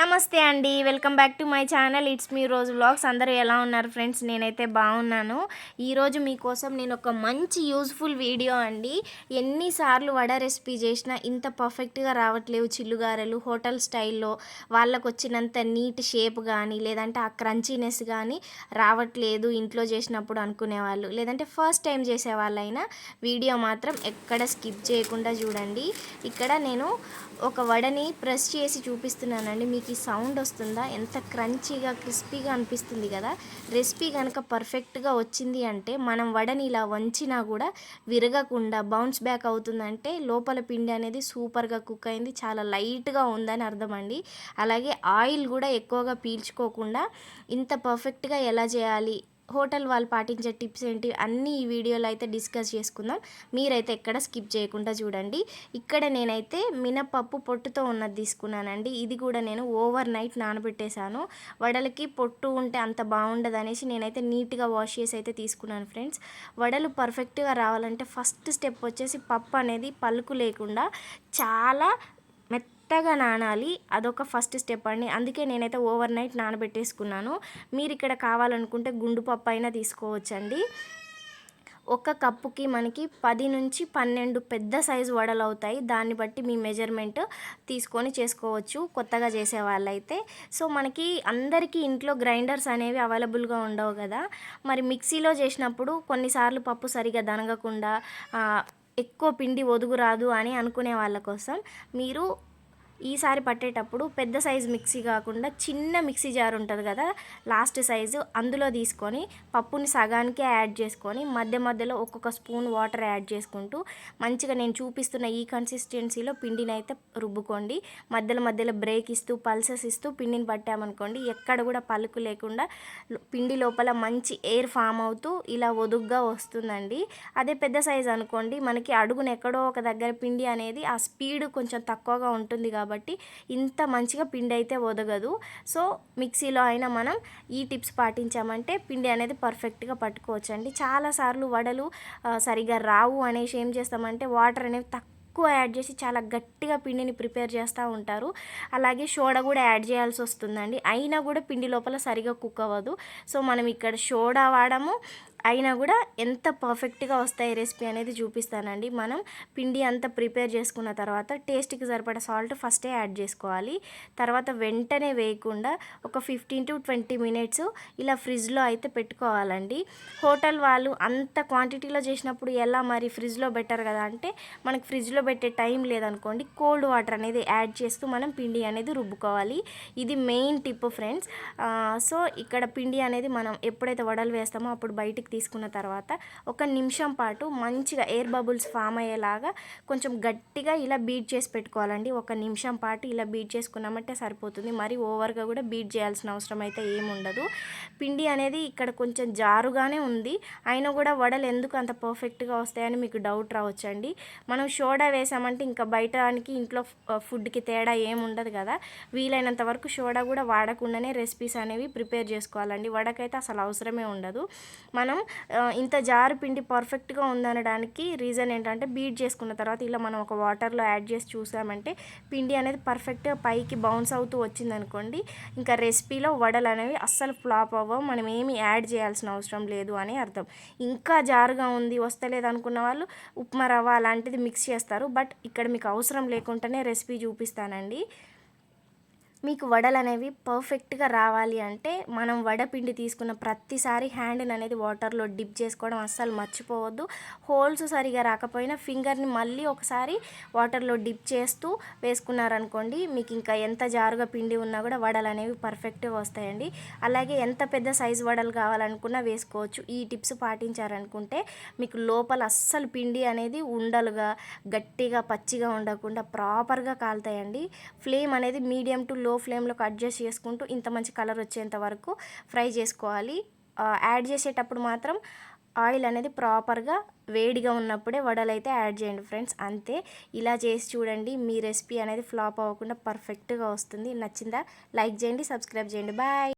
నమస్తే అండి. Welcome back to my channel. It's మీ రోజు వ్లాగ్స్. అందరూ ఎలా ఉన్నారు ఫ్రెండ్స్? నేనైతే బాగున్నాను. ఈరోజు మీకోసం నేను ఒక మంచి యూజ్ఫుల్ వీడియో అండి. ఎన్నిసార్లు వడ రెసిపీ చేసినా ఇంత పర్ఫెక్ట్గా రావట్లేవు చిల్లుగారెలు. హోటల్ స్టైల్లో వాళ్ళకు వచ్చినంత నీట్ షేప్ కానీ లేదంటే ఆ క్రంచీనెస్ కానీ రావట్లేదు ఇంట్లో చేసినప్పుడు అనుకునేవాళ్ళు. లేదంటే ఫస్ట్ టైం చేసేవాళ్ళైనా వీడియో మాత్రం ఎక్కడ స్కిప్ చేయకుండా చూడండి. ఇక్కడ నేను ఒక వడని ప్రెస్ చేసి చూపిస్తున్నానండి. మీకు ఈ సౌండ్ వస్తుందా? ఎంత క్రంచీగా క్రిస్పీగా అనిపిస్తుంది కదా? రెసిపీ కనుక పర్ఫెక్ట్గా వచ్చింది అంటే మనం వడని ఇలా వంచినా కూడా విరగకుండా బౌన్స్ బ్యాక్ అవుతుందంటే లోపల పిండి అనేది సూపర్గా కుక్ అయింది చాలా లైట్గా ఉందని అర్థమండి అలాగే ఆయిల్ కూడా ఎక్కువగా పీల్చుకోకుండా ఇంత పర్ఫెక్ట్గా ఎలా చేయాలి? హోటల్ వాళ్ళు పాటించే టిప్స్ ఏంటి? అన్నీ ఈ వీడియోలో అయితే డిస్కస్ చేసుకుందాం. మీరైతే ఎక్కడ స్కిప్ చేయకుండా చూడండి. ఇక్కడ నేనైతే మినపప్పు పొట్టుతో ఉన్నది తీసుకున్నానండి. ఇది కూడా నేను ఓవర్ నైట్ నానబెట్టేశాను. వడలకి పొట్టు ఉంటే అంత బాగుండదు అనేసి నేనైతే నీట్గా వాష్ చేసి అయితే తీసుకున్నాను ఫ్రెండ్స్. వడలు పర్ఫెక్ట్గా రావాలంటే ఫస్ట్ స్టెప్ వచ్చేసి పప్పు అనేది పలుకు లేకుండా చాలా మెత్త మెత్తగా నానాలి. అదొక ఫస్ట్ స్టెప్ అండి. అందుకే నేనైతే ఓవర్ నైట్ నానబెట్టేసుకున్నాను. మీరు ఇక్కడ కావాలనుకుంటే గుండు పప్పు అయినా తీసుకోవచ్చండి. ఒక కప్పుకి మనకి పది నుంచి పన్నెండు పెద్ద సైజు వడలు అవుతాయి. దాన్ని బట్టి మీ మెజర్మెంట్ తీసుకొని చేసుకోవచ్చు. కొత్తగా చేసే వాళ్ళైతే సో మనకి అందరికీ ఇంట్లో గ్రైండర్స్ అనేవి అవైలబుల్గా ఉండవు కదా. మరి మిక్సీలో చేసినప్పుడు కొన్నిసార్లు పప్పు సరిగా దనగకుండా ఎక్కువ పిండి ఒదుగు రాదు అని అనుకునే వాళ్ళ కోసం మీరు ఈసారి పట్టేటప్పుడు పెద్ద సైజు మిక్సీ కాకుండా చిన్న మిక్సీ జార్ ఉంటుంది కదా లాస్ట్ సైజు అందులో తీసుకొని పప్పుని సగానికి యాడ్ చేసుకొని మధ్య మధ్యలో ఒక్కొక్క స్పూన్ వాటర్ యాడ్ చేసుకుంటూ మంచిగా నేను చూపిస్తున్న ఈ కన్సిస్టెన్సీలో పిండిని అయితే రుబ్బుకోండి. మధ్యలో మధ్యలో బ్రేక్ ఇస్తూ పల్సెస్ ఇస్తూ పిండిని పట్టామనుకోండి ఎక్కడ కూడా పలుకు లేకుండా పిండి లోపల మంచి ఎయిర్ ఫామ్ అవుతూ ఇలా ఒదుగ్గా వస్తుందండి. అదే పెద్ద సైజు అనుకోండి మనకి అడుగున ఎక్కడో ఒక దగ్గర పిండి అనేది ఆ స్పీడ్ కొంచెం తక్కువగా ఉంటుంది కాబట్టి కాబట్టి ఇంత మంచిగా పిండి అయితే ఒదగదు సో మిక్సీలో అయినా మనం ఈ టిప్స్ పాటించామంటే పిండి అనేది పర్ఫెక్ట్గా పట్టుకోవచ్చు అండి చాలాసార్లు వడలు సరిగా రావు అనేసి ఏం చేస్తామంటే వాటర్ అనేవి తక్కువ ఎక్కువ యాడ్ చేసి చాలా గట్టిగా పిండిని ప్రిపేర్ చేస్తూ ఉంటారు. అలాగే సోడా కూడా యాడ్ చేయాల్సి వస్తుందండి. అయినా కూడా పిండి లోపల సరిగా కుక్ అవ్వదు సో మనం ఇక్కడ సోడా వాడము అయినా కూడా ఎంత పర్ఫెక్ట్గా వస్తాయి రెసిపీ అనేది చూపిస్తానండి. మనం పిండి అంతా ప్రిపేర్ చేసుకున్న తర్వాత టేస్ట్కి సరిపడ సాల్ట్ ఫస్టే యాడ్ చేసుకోవాలి. తర్వాత వెంటనే వేయకుండా ఒక ఫిఫ్టీన్ టు ట్వంటీ మినిట్స్ ఇలా ఫ్రిడ్జ్లో అయితే పెట్టుకోవాలండి. హోటల్ వాళ్ళు అంత క్వాంటిటీలో చేసినప్పుడు ఎలా మరి ఫ్రిడ్జ్లో బెటర్ కదా అంటే మనకి ఫ్రిడ్జ్లో పెట్టే టైం లేదనుకోండి కోల్డ్ వాటర్ అనేది యాడ్ చేస్తూ మనం పిండి అనేది రుబ్బుకోవాలి. ఇది మెయిన్ టిప్ ఫ్రెండ్స్ సో ఇక్కడ పిండి అనేది మనం ఎప్పుడైతే వడలు వేస్తామో అప్పుడు బయటికి తీసుకున్న తర్వాత ఒక నిమిషం పాటు మంచిగా ఎయిర్ బబుల్స్ ఫామ్ అయ్యేలాగా కొంచెం గట్టిగా ఇలా బీట్ చేసి పెట్టుకోవాలండి. ఒక నిమిషం పాటు ఇలా బీట్ చేసుకున్నామంటే సరిపోతుంది. మరి ఓవర్గా కూడా బీట్ చేయాల్సిన అవసరం అయితే ఏముండదు పిండి అనేది ఇక్కడ కొంచెం జారుగానే ఉంది. అయినా కూడా వడలు ఎందుకు అంత పర్ఫెక్ట్గా వస్తాయని మీకు డౌట్ రావచ్చండి. మనం సోడా వేసామంటే ఇంకా బయటకి ఇంట్లో ఫుడ్కి తేడా ఏముండదు కదా. వీలైనంత వరకు సోడా కూడా వాడకుండానే రెసిపీస్ అనేవి ప్రిపేర్ చేసుకోవాలండి. వడకైతే అసలు అవసరమే ఉండదు. మనం ఇంత జారు పిండి పర్ఫెక్ట్గా ఉందనడానికి రీజన్ ఏంటంటే బీట్ చేసుకున్న తర్వాత ఇలా మనం ఒక వాటర్లో యాడ్ చేసి చూసామంటే పిండి అనేది పర్ఫెక్ట్గా పైకి బౌన్స్ అవుతూ వచ్చిందనుకోండి ఇంకా రెసిపీలో వడలు అనేవి అస్సలు ఫ్లాప్ అవ్వవు. మనం ఏమి యాడ్ చేయాల్సిన అవసరం లేదు అని అర్థం. ఇంకా జారుగా ఉంది వస్తలేదు అనుకున్న వాళ్ళు ఉప్మా రవ్వ అలాంటిది మిక్స్ చేస్తారు. బట్ ఇక్కడ మీకు అవసరం లేకుండానే రెసిపీ చూపిస్తానండి. మీకు వడలు అనేవి పర్ఫెక్ట్గా రావాలి అంటే మనం వడపిండి తీసుకున్న ప్రతిసారి హ్యాండ్ని అనేది వాటర్లో డిప్ చేసుకోవడం అస్సలు మర్చిపోవద్దు. హోల్స్ సరిగా రాకపోయినా ఫింగర్ని మళ్ళీ ఒకసారి వాటర్లో డిప్ చేస్తూ వేసుకున్నారనుకోండి మీకు ఇంకా ఎంత జారుగా పిండి ఉన్నా కూడా వడలు అనేవి పర్ఫెక్ట్గా వస్తాయండి. అలాగే ఎంత పెద్ద సైజు వడలు కావాలనుకున్నా వేసుకోవచ్చు. ఈ టిప్స్ పాటించారనుకుంటే మీకు లోపల అస్సలు పిండి అనేది ఉండలుగా గట్టిగా పచ్చిగా ఉండకుండా ప్రాపర్గా కాలుతాయండి. ఫ్లేమ్ అనేది మీడియం టు లో ఫ్లేమ్లో అడ్జస్ట్ చేసుకుంటూ ఇంత మంచి కలర్ వచ్చేంత వరకు ఫ్రై చేసుకోవాలి. యాడ్ చేసేటప్పుడు మాత్రం ఆయిల్ అనేది ప్రాపర్గా వేడిగా ఉన్నప్పుడే వడలు అయితే యాడ్ చేయండి ఫ్రెండ్స్ అంతే. ఇలా చేసి చూడండి మీ రెసిపీ అనేది ఫ్లాప్ అవ్వకుండా పర్ఫెక్ట్గా వస్తుంది. నచ్చిందా? లైక్ చేయండి సబ్స్క్రైబ్ చేయండి. బాయ్.